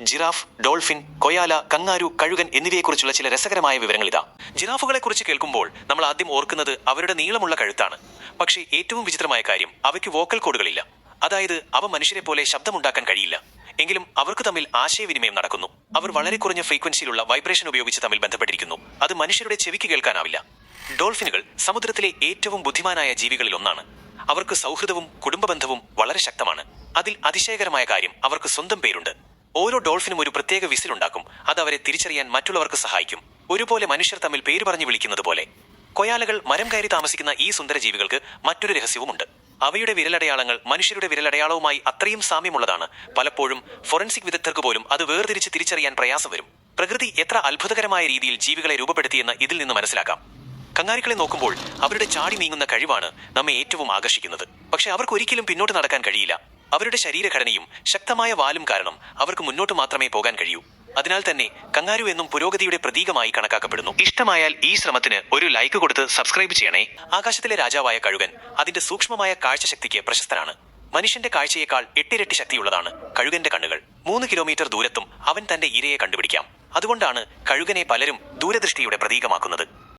Giraffe dolphin കൊയാല കങ്ങാരു കഴുകൻ എന്നിവയെക്കുറിച്ചുള്ള ചില രസകരമായ വിവരങ്ങൾ ഇതാ ജിറാഫുകളെ കുറിച്ച് കേൾക്കുമ്പോൾ നമ്മൾ ആദ്യം ഓർക്കുന്നത് അവരുടെ നീളമുള്ള കഴുത്താണ്. പക്ഷേ ഏറ്റവും വിചിത്രമായ കാര്യം അവയ്ക്ക് വോക്കൽ കോഡുകളില്ല. അതായത് അവ മനുഷ്യരെ പോലെ ശബ്ദമുണ്ടാക്കാൻ കഴിയില്ല. എങ്കിലും അവർക്ക് തമ്മിൽ ആശയവിനിമയം നടക്കുന്നു. അവർ വളരെ കുറഞ്ഞ ഫ്രീക്വൻസിയിലുള്ള വൈബ്രേഷൻ ഉപയോഗിച്ച് തമ്മിൽ ബന്ധപ്പെട്ടിരിക്കുന്നു. അത് മനുഷ്യരുടെ ചെവിക്ക് കേൾക്കാനാവില്ല. ഡോൾഫിനുകൾ സമുദ്രത്തിലെ ഏറ്റവും ബുദ്ധിമാനായ ജീവികളിൽ ഒന്നാണ്. അവർക്ക് സൗഹൃദവും കുടുംബബന്ധവും വളരെ ശക്തമാണ്. അതിൽ അതിശയകരമായ കാര്യം അവർക്ക് സ്വന്തം പേരുണ്ട്. ഓരോ ഡോൾഫിനും ഒരു പ്രത്യേക വിസിലുണ്ടാക്കും. അത് അവരെ തിരിച്ചറിയാൻ മറ്റുള്ളവർക്ക് സഹായിക്കും. ഒരുപോലെ മനുഷ്യർ തമ്മിൽ പേര് പറഞ്ഞു വിളിക്കുന്നത് പോലെ. കൊയാലകൾ മരം കയറി താമസിക്കുന്ന ഈ സുന്ദര ജീവികൾക്ക് മറ്റൊരു രഹസ്യവുമുണ്ട്. അവയുടെ വിരലടയാളങ്ങൾ മനുഷ്യരുടെ വിരലടയാളവുമായി അത്രയും സാമ്യമുള്ളതാണ്. പലപ്പോഴും ഫോറൻസിക് വിദഗ്ധർക്ക് പോലും അത് വേർതിരിച്ച് തിരിച്ചറിയാൻ പ്രയാസം വരും. പ്രകൃതി എത്ര അത്ഭുതകരമായ രീതിയിൽ ജീവികളെ രൂപപ്പെടുത്തിയെന്ന് ഇതിൽ നിന്ന് മനസ്സിലാക്കാം. കങ്ങാരികളെ നോക്കുമ്പോൾ അവരുടെ ചാടി നീങ്ങുന്ന കഴിവാണ് നമ്മെ ഏറ്റവും ആകർഷിക്കുന്നത്. പക്ഷെ അവർക്ക് ഒരിക്കലും പിന്നോട്ട് നടക്കാൻ കഴിയില്ല. അവരുടെ ശരീരഘടനയും ശക്തമായ വാലും കാരണം അവർക്ക് മുന്നോട്ട് മാത്രമേ പോകാൻ കഴിയൂ. അതിനാൽ തന്നെ കങ്ങാരു എന്നും പുരോഗതിയുടെ പ്രതീകമായി കണക്കാക്കപ്പെടുന്നു. ഇഷ്ടമായാൽ ഈ ശ്രമത്തിന് ഒരു ലൈക്ക് കൊടുത്ത് സബ്സ്ക്രൈബ് ചെയ്യണേ. ആകാശത്തിലെ രാജാവായ കഴുകൻ അതിന്റെ സൂക്ഷ്മമായ കാഴ്ചശക്തിക്ക് പ്രശസ്തനാണ്. മനുഷ്യന്റെ കാഴ്ചയേക്കാൾ എട്ടിരട്ടി ശക്തിയുള്ളതാണ് കഴുകന്റെ കണ്ണുകൾ. മൂന്ന് കിലോമീറ്റർ ദൂരത്തും അവൻ തന്റെ ഇരയെ കണ്ടുപിടിക്കാം. അതുകൊണ്ടാണ് കഴുകനെ പലരും ദൂരദൃഷ്ടിയുടെ പ്രതീകമാക്കുന്നത്.